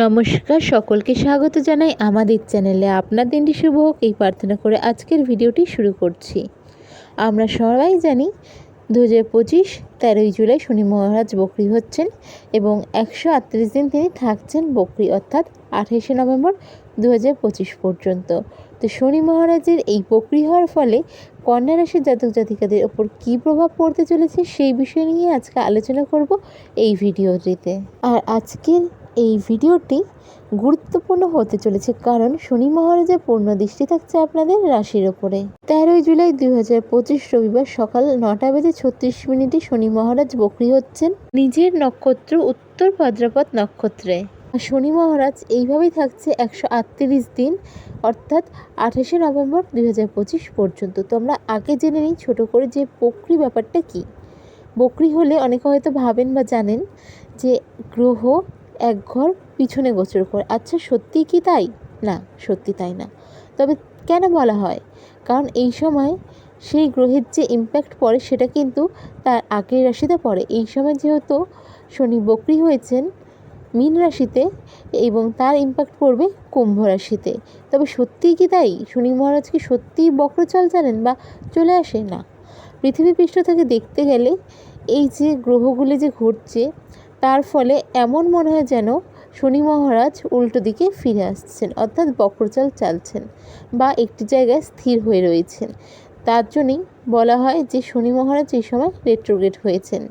নমস্কার, সকলকে স্বাগত জানাই আমাদের চ্যানেলে। আপনার দিনটি শুভ হোক, এই প্রার্থনা করে আজকের ভিডিওটি শুরু করছি। আমরা সবাই জানি দু হাজার পঁচিশ তেরোই জুলাই শনি মহারাজ বকরি হচ্ছেন এবং একশো আটত্রিশ দিন তিনি থাকছেন বকরি, অর্থাৎ আঠাশে নভেম্বর দু হাজার পঁচিশ পর্যন্ত। তো শনি মহারাজের এই বকরি হওয়ার ফলে কন্যা রাশির জাতক জাতিকাদের ওপর কী প্রভাব পড়তে চলেছে সেই বিষয় নিয়ে আজকে আলোচনা করব এই ভিডিওটিতে। আর আজকের এই ভিডিওটি গুরুত্বপূর্ণ হতে চলেছে কারণ শনি মহারাজের পূর্ণ দৃষ্টি থাকছে আপনাদের রাশির ওপরে তেরোই জুলাই দুই হাজার পঁচিশ রবিবার সকাল নটা বেজে ছত্রিশ মিনিটে শনি মহারাজ বকরি হচ্ছেন নিজের নক্ষত্র উত্তর ভাদ্রপদ নক্ষত্রে। শনি মহারাজ এইভাবেই থাকছে একশো আটত্রিশ দিন, অর্থাৎ আঠাশে নভেম্বর দুই হাজার পঁচিশ পর্যন্ত। তো আমরা আগে জেনে নিই ছোটো করে যে বকরি ব্যাপারটা কী। বকরি হলে অনেকে হয়তো ভাবেন বা জানেন যে গ্রহ এক ঘর, পিছনে গোচর করে আচ্ছা সত্যি কি তাই? না, সত্যি তাই না। তবে কেন বলা হয়? কারণ এই সময় সেই গ্রহের যে ইম্প্যাক্ট পড়ে, সেটা কিন্তু তার আগের রাশিতে পড়ে। এই সময় যেহেতু শনি বকরি হয়েছেন মীন রাশিতে এবং তার ইম্প্যাক্ট পড়বে কুম্ভ রাশিতে। তবে সত্যিই কি তাই? শনি মহারাজ কি সত্যিই বক্রচাল জানেন বা চলে আসে না। পৃথিবী পৃষ্ঠ থেকে দেখতে গেলে এই যে গ্রহগুলি যে ঘটছে তার ফলে এমন মনে হয় যেন শনি মহারাজ উল্টো দিকে ফিরে আসছেন, অর্থাৎ বক্রচাল চালছেন বা একটি জায়গায় স্থির হয়ে রয়েছেন। তার জন্যই বলা হয় যে শনি মহারাজ এই সময় রেট্রোগ্রেড হয়েছেন।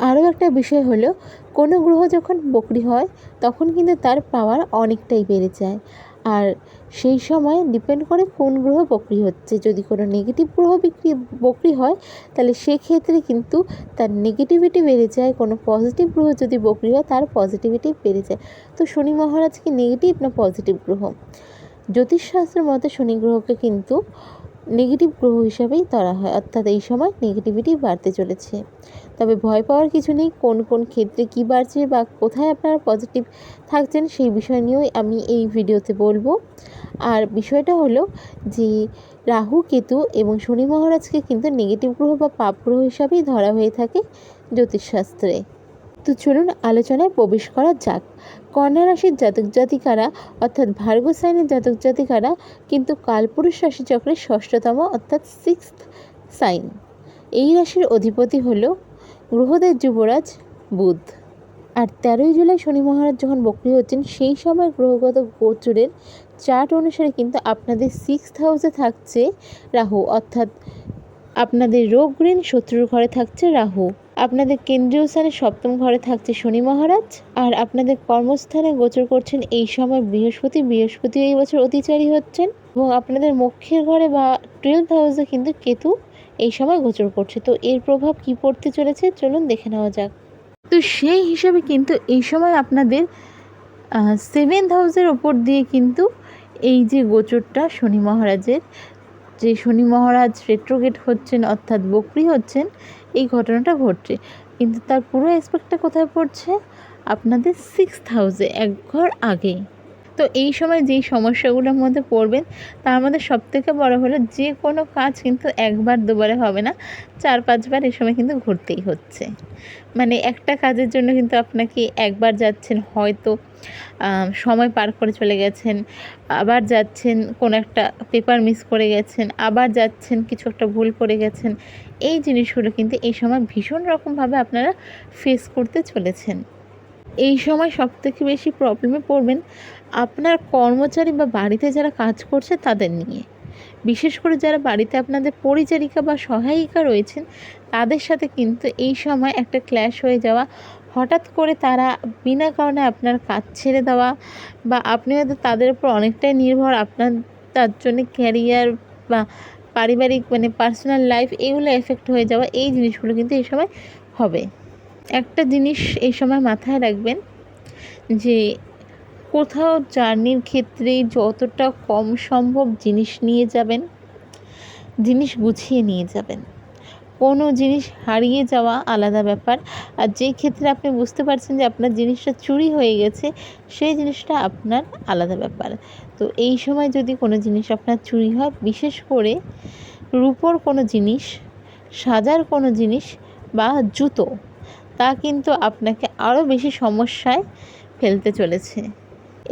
আরও একটা বিষয় হলো, কোনো গ্রহ যখন বকরি হয়, তখন কিন্তু তার পাওয়ার অনেকটাই বেড়ে যায়। আর সেই সময় ডিপেন্ড করে কোন গ্রহ বকরি হচ্ছে। যদি কোনো নেগেটিভ গ্রহ বিক্রি, বকরি হয়, তাহলে সেক্ষেত্রে কিন্তু তার নেগেটিভিটি বেড়ে যায়। কোনো পজিটিভ গ্রহ যদি বকরি হয়, তার পজিটিভিটি বেড়ে যায়। তো শনি মহারাজ কি নেগেটিভ না পজিটিভ গ্রহ? জ্যোতিষশাস্ত্রের মতে শনি গ্রহকে কিন্তু নেগেটিভ গ্রহ হিসাবেই ধরা হয়, অর্থাৎ এই সময় নেগেটিভিটি বাড়তে চলেছে। তবে ভয় পাওয়ার কিছু নেই, কোন কোন ক্ষেত্রে কী বাড়ছে বা কোথায় আপনারা পজিটিভ থাকছেন সেই বিষয় নিয়েও আমি এই ভিডিওতে বলব। আর বিষয়টা হলো যে রাহু, কেতু এবং শনি মহারাজকে কিন্তু নেগেটিভ গ্রহ বা পাপ গ্রহ হিসাবেই ধরা হয়ে থাকে জ্যোতিষশাস্ত্রে। তো চলুন আলোচনায় প্রবেশ করা যাক। কন্যা রাশির জাতক জাতিকারা, অর্থাৎ ভার্গ সাইনের জাতক জাতিকারা, কিন্তু কালপুরুষ রাশিচক্রের ষষ্ঠতম, অর্থাৎ সিক্সথ সাইন এই রাশির অধিপতি হল গ্রহদের যুবরাজ বুধ। আর তেরোই জুলাই শনি মহারাজ যখন বকরি হচ্ছেন, সেই সময় গ্রহগত গোচরের চার্ট অনুসারে কিন্তু আপনাদের সিক্স হাউসে থাকছে রাহু, অর্থাৎ আপনাদের রোগ ঋণ শত্রুর ঘরে থাকছে রাহু। আপনাদের কেন্দ্রীয় স্থানে সপ্তম ঘরে থাকছে শনি মহারাজ, আর আপনাদের কর্মস্থানে গোচর করছেন এই সময় বৃহস্পতি বৃহস্পতি এই বছর অতিচারী হচ্ছেন, এবং আপনাদের মুখ্যের ঘরে বা টুয়েলভ হাউসে কিন্তু কেতু এই সময় গোচর করছে। তো এর প্রভাব কি পড়তে চলেছে? চলুন দেখে নেওয়া যাক। তো সেই হিসাবে কিন্তু এই সময় আপনাদের সেভেন্থ হাউসের ওপর দিয়ে কিন্তু এই যে গোচরটা শনি মহারাজের যে শনি মহারাজ রেট্রোগেট হচ্ছেন, অর্থাৎ বকরি হচ্ছেন, এই ঘটনাটা ঘটছে। কিন্তু তার পুরো অ্যাসপেক্টটা কোথায় পড়ছে? আপনাদের সিক্স হাউসে এক ঘর আগে। তো এই সময় যেই সমস্যাগুলোর মধ্যে পড়বেন, তার মধ্যে সবথেকে বড় হলো যে কোনো কাজ কিন্তু একবার দুবারে হবে না, চার পাঁচবার এই সময় কিন্তু ঘুরতেই হচ্ছে। মানে একটা কাজের জন্য কিন্তু আপনাকে একবার যাচ্ছেন, হয়তো সময় পার করে চলে গেছেন, আবার যাচ্ছেন, কোনো একটা পেপার মিস করে গেছেন, আবার যাচ্ছেন, কিছু একটা ভুল করে গেছেন, এই জিনিসগুলো কিন্তু এই সময় ভীষণ রকমভাবে আপনারা ফেস করতে চলেছেন। এই সময় সবথেকে বেশি প্রবলেমে পড়বেন আপনার কর্মচারী বা বাড়িতে যারা কাজ করছে তাদের নিয়ে। বিশেষ করে যারা বাড়িতে আপনাদের পরিচারিকা বা সহায়িকা রয়েছেন, তাদের সাথে কিন্তু এই সময় একটা ক্ল্যাশ হয়ে যাওয়া। হঠাৎ করে তারা বিনা কারণে আপনার কাজ ছেড়ে দেওয়া বা আপনি হয়তো তাদের উপর অনেকটাই নির্ভর আপনার, তার জন্য ক্যারিয়ার বা পারিবারিক মানে পার্সোনাল লাইফ এগুলো এফেক্ট হয়ে যাওয়া। এই জিনিসগুলো কিন্তু এই সময় হবে। একটা জিনিস এই সময় মাথায় রাখবেন যে কোথাও জার্নির ক্ষেত্রে যতটা কম সম্ভব জিনিস নিয়ে যাবেন, জিনিস গুছিয়ে নিয়ে যাবেন। কোনো জিনিস হারিয়ে যাওয়া আলাদা ব্যাপার। আর যেই ক্ষেত্রে আপনি বুঝতে পারছেন যে আপনার জিনিসটা চুরি হয়ে গেছে, সেই জিনিসটা আপনার আলাদা ব্যাপার। তো এই সময় যদি কোনো জিনিস আপনার চুরি হয়, বিশেষ করে রূপোর কোনো জিনিস, সাজার কোনো জিনিস বা জুতো তা কিন্তু আপনাকে আরও বেশি সমস্যায় ফেলতে চলেছে।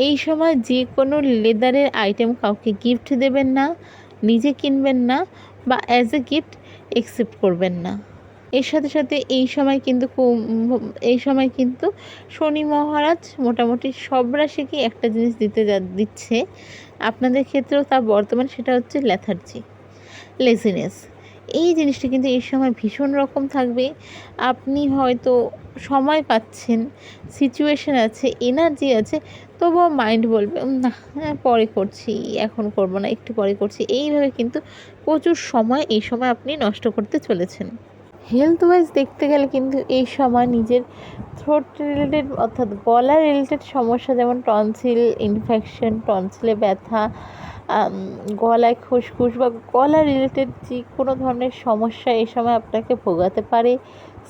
এই সময় যে কোনো লেদারের আইটেম কাউকে গিফট দেবেন না, নিজে কিনবেন না বা অ্যাজ এ গিফট অ্যাকসেপ্ট করবেন না। এর সাথে সাথে এই সময় কিন্তু এই সময় কিন্তু শনি মহারাজ মোটামুটি সব রাশিকে একটা জিনিস দিতে যা, দিচ্ছে। আপনাদের ক্ষেত্রেও তা বর্তমান সেটা হচ্ছে ল্যাথার্জি লেজিনেস এই জিনিসটা কিন্তু এই সময় ভীষণ রকম থাকবে। আপনি হয়তো সময় পাচ্ছেন সিচুয়েশন আছে এনার্জি আছে তবুও মাইন্ড বলবে না হ্যাঁ, পরে করছি এখন করব না একটু পরে করছি। এইভাবে কিন্তু প্রচুর সময় এই সময় আপনি নষ্ট করতে চলেছেন। হেলথ ওয়াইজ দেখতে গেলে কিন্তু এই সময় নিজের থ্রোট রিলেটেড অর্থাৎ গলা রিলেটেড সমস্যা যেমন টনসিল ইনফেকশন টনসিলে ব্যথা গলায় খুসখুস বা গলা রিলেটেড যে কোনো ধরনের সমস্যা এই সময় আপনাকে ভোগাতে পারে।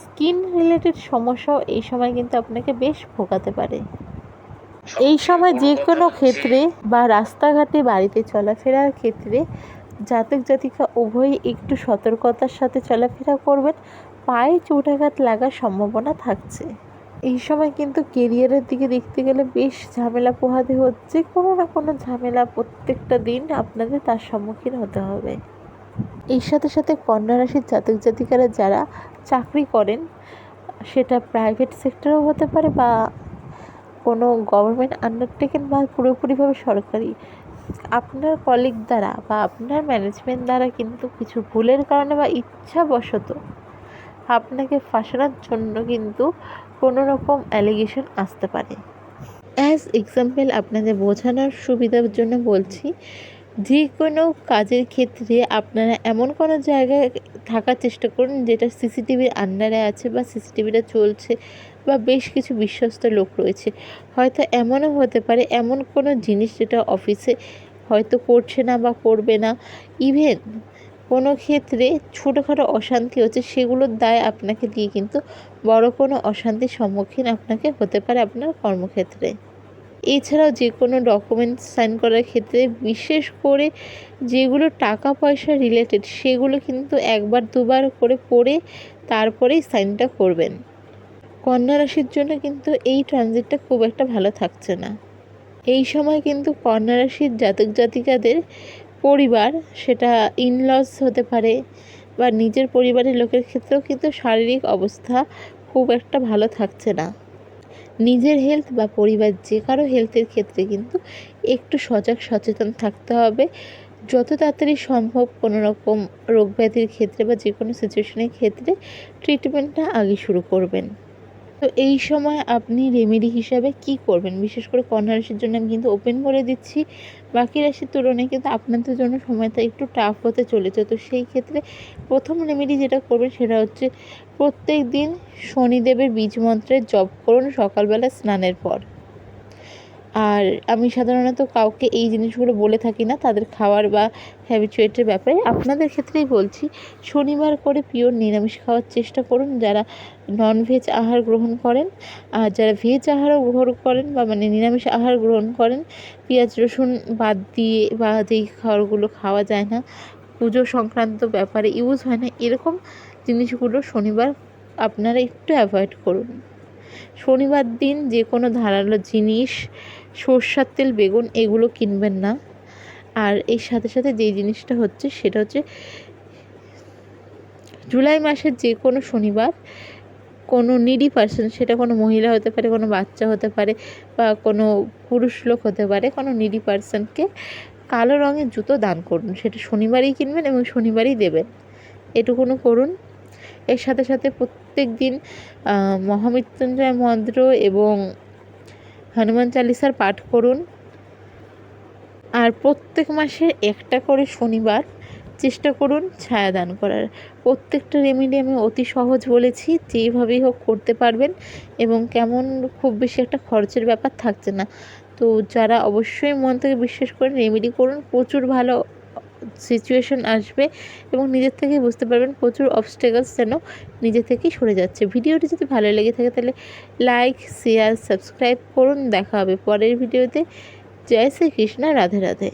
স্কিন রিলেটেড সমস্যাও এই সময় কিন্তু আপনাকে বেশ ভোগাতে পারে। এই সময় যে কোনো ক্ষেত্রে বা রাস্তাঘাটে বাড়িতে চলাফেরার ক্ষেত্রে জাতক জাতিকা উভয়ই একটু সতর্কতার সাথে চলাফেরা করবেন। পায়ে চোটাঘাত লাগার সম্ভাবনা থাকছে। এই সময় কিন্তু কেরিয়ারের দিকে দেখতে গেলে বেশ ঝামেলা পোহাতে হচ্ছে। কোনো না কোনো ঝামেলা প্রত্যেকটা দিন আপনাদের তার সম্মুখীন হতে হবে। এর সাথে সাথে কন্যা রাশির জাতক জাতিকারা যারা চাকরি করেন, সেটা প্রাইভেট সেক্টরেও হতে পারে বা কোনো গভর্নমেন্ট আন্ডারটেকেন বা পুরোপুরিভাবে সরকারি। আপনার কলিগ দ্বারা বা আপনার ম্যানেজমেন্ট দ্বারা কিন্তু কিছু ভুলের কারণে বা ইচ্ছাবশত আপনাকে ফাঁসানোর জন্য কিন্তু কোনো রকম অ্যালিগেশন আসতে পারে। অ্যাজ এক্সাম্পল আপনাদের বোঝানোর সুবিধার জন্য বলছি, যে কোনো কাজের ক্ষেত্রে আপনারা এমন কোনো জায়গায় থাকার চেষ্টা করুন যেটা সিসিটিভির আন্ডারে আছে বা সিসিটিভিটা চলছে বা বেশ কিছু বিশ্বস্ত লোক রয়েছে। হয়তো এমনও হতে পারে, এমন কোনো জিনিস যেটা অফিসে হয়তো করছে না বা করবে না। ইভেন কোনো ক্ষেত্রে ছোটোখাটো অশান্তি হচ্ছে, সেগুলোর দায় আপনাকে দিয়ে কিন্তু বড় কোনো অশান্তির সম্মুখীন আপনাকে হতে পারে আপনার কর্মক্ষেত্রে। এছাড়াও যে কোনো ডকুমেন্টস সাইন করার ক্ষেত্রে বিশেষ করে যেগুলো টাকা পয়সা রিলেটেড, সেগুলো কিন্তু একবার, দুবার করে পড়ে তারপরেই সাইনটা করবেন। কন্যা রাশির জন্য কিন্তু এই ট্রানজিটটা খুব একটা ভালো থাকছে না। এই সময় কিন্তু কন্যা রাশির জাতক জাতিকাদের পরিবার, সেটা ইনলস হতে পারে বা নিজের পরিবারের লোকের ক্ষেত্রেও কিন্তু শারীরিক অবস্থা খুব একটা ভালো থাকছে না। নিজের হেলথ বা পরিবার যে কারও হেলথের ক্ষেত্রে কিন্তু একটু সজাগ, সচেতন থাকতে হবে। যত তাড়াতাড়ি সম্ভব কোনো রকম রোগ ব্যাধির ক্ষেত্রে বা যে কোনো সিচুয়েশনের ক্ষেত্রে ট্রিটমেন্টটা আগে শুরু করবেন। তো এই সময় আপনি রেমেডি হিসাবে কি করবেন? বিশেষ করে কন্যা রাশির জন্য আমি কিন্তু ওপেন করে দিচ্ছি। বাকি রাশির তুলনায় কিন্তু আপনাদের জন্য সময়টা একটু টাফ হতে চলেছে। তো সেই ক্ষেত্রে প্রথম রেমেডি যেটা করবেন সেটা হচ্ছে প্রত্যেক দিন শনিদেবের বীজ মন্ত্রের জপ করুন সকালবেলা স্নানের পর। আর আমি সাধারণত কাউকে এই জিনিসগুলো বলে থাকি না, তাদের খাওয়ার বা হ্যাবিচুয়েটের ব্যাপারে। আপনাদের ক্ষেত্রেই বলছি, শনিবার করে পিওর নিরামিষ খাওয়ার চেষ্টা করুন, যারা ননভেজ আহার গ্রহণ করেন, আর যারা ভেজ আহারও গ্রহণ করেন বা মানে নিরামিষ আহার গ্রহণ করেন, পেঁয়াজ, রসুন বাদ দিয়ে বা যেই খাবারগুলো খাওয়া যায় না, পুজো সংক্রান্ত ব্যাপারে ইউজ হয় না, এরকম জিনিসগুলো শনিবার আপনারা একটু অ্যাভয়েড করুন। শনিবার দিন যে কোনো ধারালো জিনিস সর্ষার তেল, বেগুন এগুলো কিনবেন না। আর এর সাথে সাথে যেই জিনিসটা হচ্ছে সেটা হচ্ছে জুলাই মাসের যে কোনো শনিবার কোনো নিডি পার্সন সেটা কোনো মহিলা হতে পারে, কোনো বাচ্চা হতে পারে বা কোনো পুরুষ লোক হতে পারে, কোনো নিডি পার্সনকে কালো রঙের জুতো দান করুন। সেটা শনিবারই কিনবেন এবং শনিবারই দেবেন। এটুকুনো করুন। এর সাথে সাথে প্রত্যেক দিন মহামৃত্যুঞ্জয় মন্ত্র এবং হনুমান চালিসার পাঠ করুন। আর প্রত্যেক মাসে একটা করে শনিবার চেষ্টা করুন ছায়াদান করার। প্রত্যেকটা রেমেডি আমি অতি সহজ বলেছি, যেইভাবেই হোক করতে পারবেন এবং কেমন খুব বেশি একটা খরচের ব্যাপার থাকছে না। তো যারা অবশ্যই মন থেকে বিশ্বাস করেন রেমেডি করুন, প্রচুর ভালো সিচুয়েশন আসবে এবং নিজের থেকেই বুঝতে পারবেন প্রচুর অবস্টেকলস যেন নিজে থেকেই সরে যাচ্ছে। ভিডিওটি যদি ভালো লেগে থাকে তাহলে লাইক শেয়ার সাবস্ক্রাইব করুন। দেখা হবে পরের ভিডিওতে। জয় শ্রী শ্রীকৃষ্ণ, রাধে রাধে।